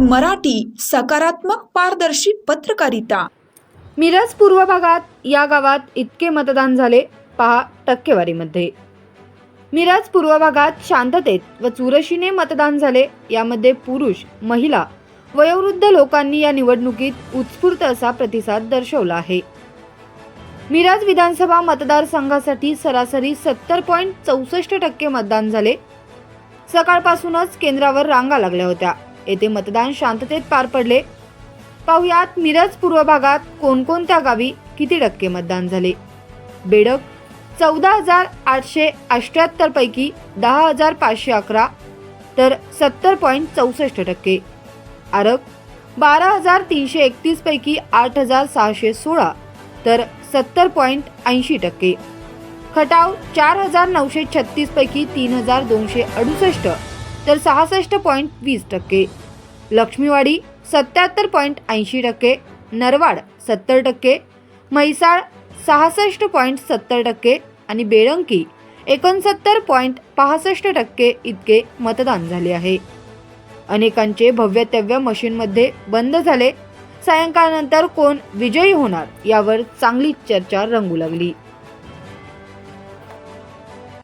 मराठी सकारात्मक पारदर्शी पत्रकारिता. मिरज पूर्व भागात या गावात इतके मतदान झाले पहा टक्केवारीमध्ये. मिरज पूर्व भागात शांततेत व चुरशीने मतदान झाले यामध्ये पुरुष महिला वयोवृद्ध लोकांनी या निवडणुकीत उत्स्फूर्त असा प्रतिसाद दर्शवला आहे. मिराज विधानसभा मतदारसंघासाठी सरासरी सत्तर पॉईंट चौसष्ट टक्के मतदान झाले. सकाळपासूनच केंद्रावर रांगा लागल्या होत्या. येथे मतदान शांततेत पार पडले. पाहुयात मिरज पूर्व भागात कोणकोणत्या गावी किती टक्के मतदान झाले? बेडक चौदा हजार आठशे अठ्याहत्तर पैकी दहा हजार पाचशे अकरा तर सत्तर पॉईंट चौसष्ट टक्के. आरक बारा हजार तीनशे एकतीस पैकी आठ हजार सहाशे सोळा तर सत्तर पॉईंट ऐंशी टक्के. खटाव चार हजार नऊशे छत्तीस पैकी तीन हजार दोनशे अडुसष्ट तर सहासष्ट पॉईंट वीस टक्के. लक्ष्मीवाडी सत्याहत्तर पॉईंट ऐंशी टक्के नरवाड सत्तर टक्के म्हैसाळ सहासष्ट पॉईंट सत्तर टक्के आणि बेळंकी एकोणसत्तर पॉईंट पासष्ट टक्के इतके मतदान झाले आहे. अनेकांचे भव्यतव्य मशीनमध्ये बंद झाले. सायंकाळनंतर कोण विजयी होणार यावर चांगली चर्चा रंगू लागली.